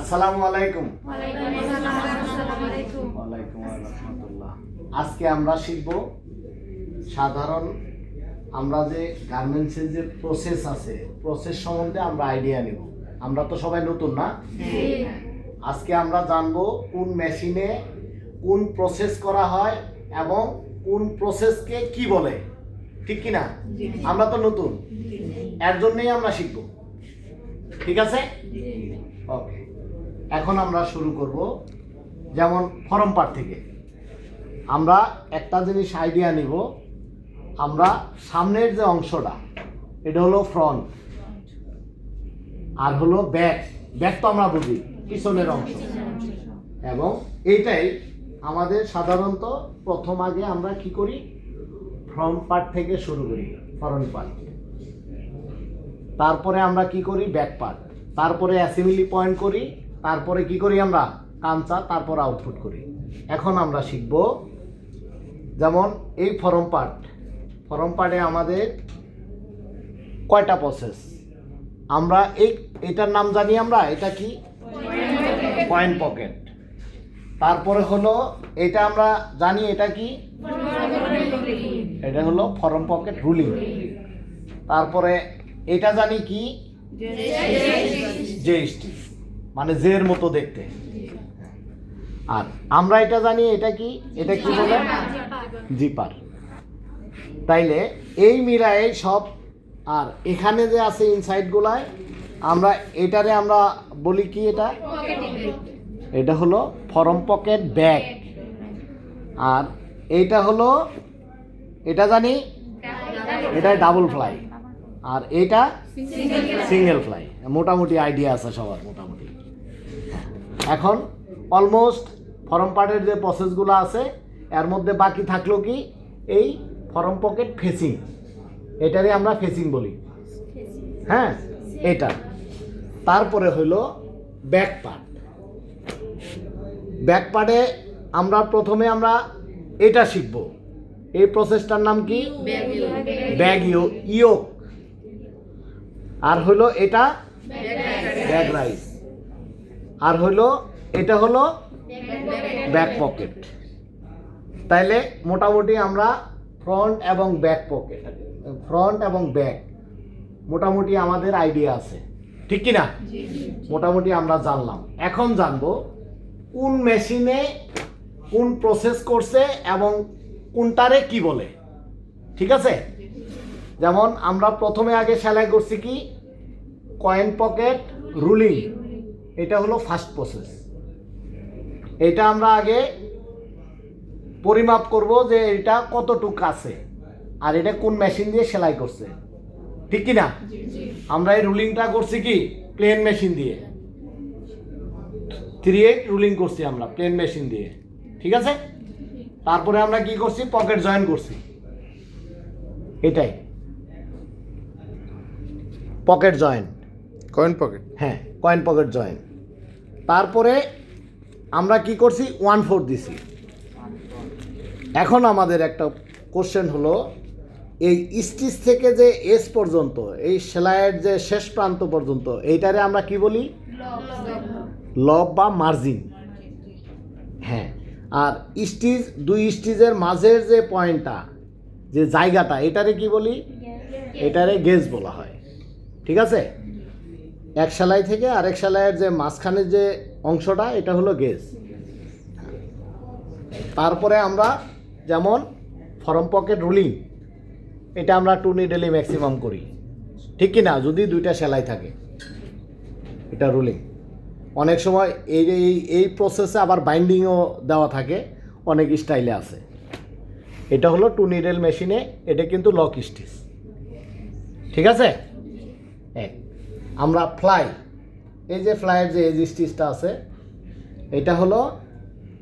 আসসালামু আলাইকুম। ওয়ালাইকুম রহমতুল্লাহ আজকে আমরা শিখব সাধারণ আমরা যে গার্মেন্টসের যে প্রসেস আছে প্রসেস সম্বন্ধে আমরা আইডিয়া নেব। আমরা তো সবাই নতুন না? আজকে আমরা জানব কোন মেশিনে কোন প্রসেস করা হয় এবং কোন প্রসেসকে কি বলে। ঠিক কি না আমরা তো নতুন। এর জন্যই আমরা শিখব। ঠিক আছে? ওকে এখন আমরা শুরু করব যেমন ফরম পার্ট থেকে। আমরা একটা জিনিস আইডিয়া নিব। আমরা সামনের যে অংশটা, এটা হলো ফ্রন্ট আর হলো ব্যাক ব্যাক তো আমরা বুঝি, পিছনের অংশ। এবং এইটাই আমাদের সাধারণত প্রথম আগে আমরা কি করি? ফ্রন্ট পার্ট থেকে শুরু করি ফরন্ট পার্ট তারপরে আমরা কি করি? ব্যাক পার্ট তারপরে অ্যাসেম্বলি পয়েন্ট করি। তারপরে কি করি আমরা? কাঞ্চা তারপর আউটপুট করি। এখন আমরা শিখব যেমন এই ফরম পার্ট ফরম পার্টে আমাদের কয়টা প্রসেস আমরা এই এটার নাম জানি আমরা? এটা কি? পয়েন্ট পকেট তারপরে হলো এটা আমরা জানি এটা কি? এটা হলো ফরম পকেট রুলিং তারপরে এটা জানি কি? জে স্টিচ মানে জের মতো দেখতে। আর আমরা এটা জানি এটা কি? এটা কি বলে? জিপার। তাইলে এই মিলায় সব আর এখানে যে আছে ইনসাইড গুলায় আমরা এটারে আমরা বলি কি এটা? এটা হলো ফরম পকেট ব্যাগ। আর এইটা হলো এটা জানি? এটা ডাবল ফ্লাই আর এটা সিঙ্গেল ফ্লাই মোটামুটি আইডিয়া আছে সবার মোটামুটি। এখন অলমোস্ট ফরম পার্টের যে প্রসেসগুলো আছে, এর মধ্যে বাকি থাকল কি? এই ফরম পকেট ফেসিং এটারই আমরা ফেসিং বলি। হ্যাঁ এটা। তারপরে হলো ব্যাক পার্ট ব্যাক পার্টে আমরা প্রথমে আমরা এটা শিখব। এই প্রসেসটার নাম কি? ব্যাগ ইয়োক। আর হলো এটা? Bag rice. আর হলো এটা হলো ব্যাক পকেট তাইলে মোটামুটি আমরা ফ্রন্ট এবং ব্যাক পকেট ফ্রন্ট এবং ব্যাক মোটামুটি আমাদের আইডিয়া আছে। ঠিক কি না মোটামুটি আমরা জানলাম। এখন জানব কোন মেশিনে কোন প্রসেস করছে এবং কোনটারে কি বলে। ঠিক আছে? যেমন আমরা প্রথমে আগে সেলাই করছি কি? কয়েন পকেট রুলিং এটা হলো ফার্স্ট প্রসেস এটা আমরা আগে পরিমাপ করব যে এটা কতটুক আছে আর এটা কোন মেশিন দিয়ে সেলাই করছে। ঠিক কি না? আমরা এই রুলিংটা করছি কি? প্লেন মেশিন দিয়ে। থ্রি এইট রুলিং করছি আমরা প্লেন মেশিন দিয়ে। ঠিক আছে? তারপরে আমরা কি করছি? পকেট জয়েন করছি। এটাই। পকেট জয়েন কয়েন পকেট হ্যাঁ। Coin pocket join. তারপরে আমরা কি করছি? ওয়ান ফোর দিছি। এখন আমাদের একটা কোশ্চেন হলো এই স্টিচ থেকে যে এস পর্যন্ত এই সেলাইয়ের যে শেষ প্রান্ত পর্যন্ত এইটারে আমরা কি বলি? লব বা মার্জিন। হ্যাঁ আর স্টিচ দুই স্টিচের মাঝের যে পয়েন্টটা যে জায়গাটা এটারে কি বলি? এটারে গেজ বলা হয়। ঠিক আছে? এক সেলাই থেকে আরেক সেলাইয়ের যে মাঝখানের যে অংশটা, এটা হলো গেজ তারপরে আমরা যেমন ফরম পকেট রুলিং, এটা আমরা টু নিডেলি ম্যাক্সিমাম করি। ঠিক কি না যদি দুইটা সেলাই থাকে, এটা রুলিং। অনেক সময় এই এই এই প্রসেসে আবার বাইন্ডিংও দেওয়া থাকে, অনেক স্টাইলে আছে। এটা হলো টু নিডেল মেশিনে, এটা কিন্তু লক স্টিচ। ঠিক আছে? এক। আমরা ফ্লাই এই যে ফ্লাইয়ের যে এজ স্টিচটা আছে, এটা হলো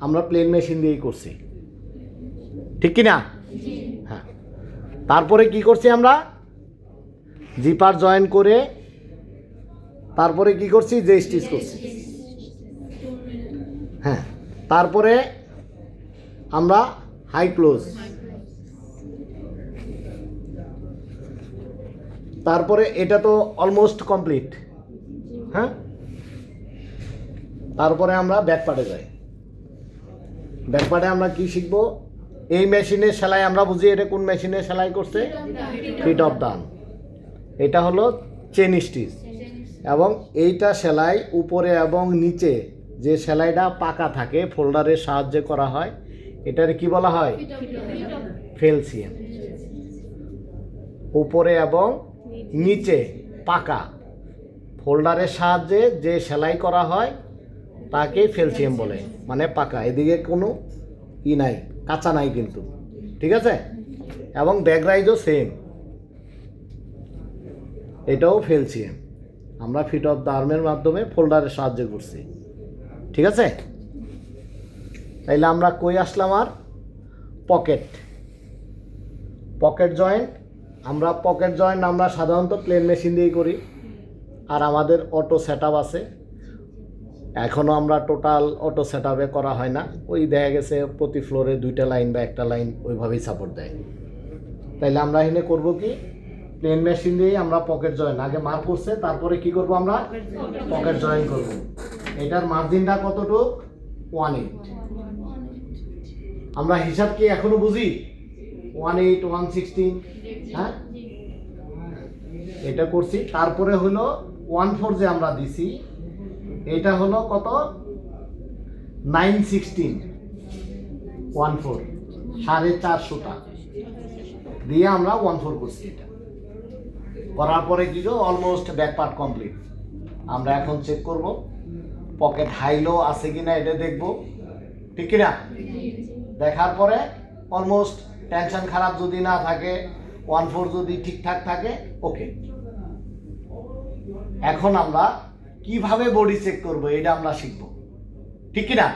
আমরা প্লেন মেশিন দিয়েই করছি। ঠিক কি না হ্যাঁ। তারপরে কি করছি আমরা? জিপার জয়েন করে তারপরে কি করছি? যে স্টিচ করছি। হ্যাঁ। তারপরে আমরা হাই ক্লোজ তারপরে এটা তো অলমোস্ট কমপ্লিট হ্যাঁ? তারপরে আমরা ব্যাকপার্টে যাই। ব্যাকপার্টে আমরা কি শিখব? এই মেশিনে সেলাই আমরা বুঝি এটা কোন মেশিনে সেলাই করছে? ফিট অফ ডান এটা হলো চেন স্টিচ এবং এইটা সেলাই উপরে এবং নিচে যে সেলাইটা পাকা থাকে ফোল্ডারের সাহায্যে করা হয় এটার কি বলা হয়? ফেলসিয়াম। উপরে এবং নিচে, পাকা। ফোল্ডারের সাহায্যে যে সেলাই করা হয়, তাকে ফেলসিয়াম বলে। মানে পাকা, এদিকে কোনো ই নাই, কাঁচা নাই কিন্তু। ঠিক আছে? এবং ব্যাগরাইজও সেম এটাও ফেলসিয়াম। আমরা ফিট অফ দ্য আর্মের মাধ্যমে ফোল্ডারের সাহায্য করছি ঠিক আছে? তাইলে আমরা কই আসলাম আর? পকেট। পকেট জয়েন্ট আমরা পকেট জয়েন্ট আমরা সাধারণত প্লেন মেশিন দিয়েই করি। আর আমাদের অটো সেট আছে। এখনও আমরা টোটাল অটো সেট করা হয় না। ওই দেখা গেছে প্রতি ফ্লোরে দুইটা লাইন বা একটা লাইন ওইভাবেই সাপোর্ট দেয়। তাইলে আমরা এখানে করব কি? প্লেন মেশিন দিয়েই আমরা পকেট জয়েন আগে মার করছে, তারপরে কি করব আমরা? পকেট জয়েন করব। এটার মার্জিনটা কতটুক? ওয়ান এইট আমরা হিসাব কি এখনও বুঝি? ওয়ান এইট ওয়ান সিক্সটিন হ্যাঁ? এটা করছি। তারপরে হলো ওয়ান ফোর যে আমরা দিছি এটা হলো কত? নাইন সিক্সটিন ওয়ান ফোর সাড়ে চারশোটা দিয়ে আমরা ওয়ান ফোর করছি এটা। করার পরে কি অলমোস্ট ব্যাক পার্ট কমপ্লিট আমরা এখন চেক করব। পকেট হাইলো আছে কি না এটা দেখব। ঠিক কিনা? দেখার পরে অলমোস্ট টেনশন খারাপ যদি না থাকে ওয়ান ফোর যদি ঠিকঠাক থাকে ওকে এখন আমরা কীভাবে বডি চেক করব, এটা আমরা শিখব। ঠিক কিনা?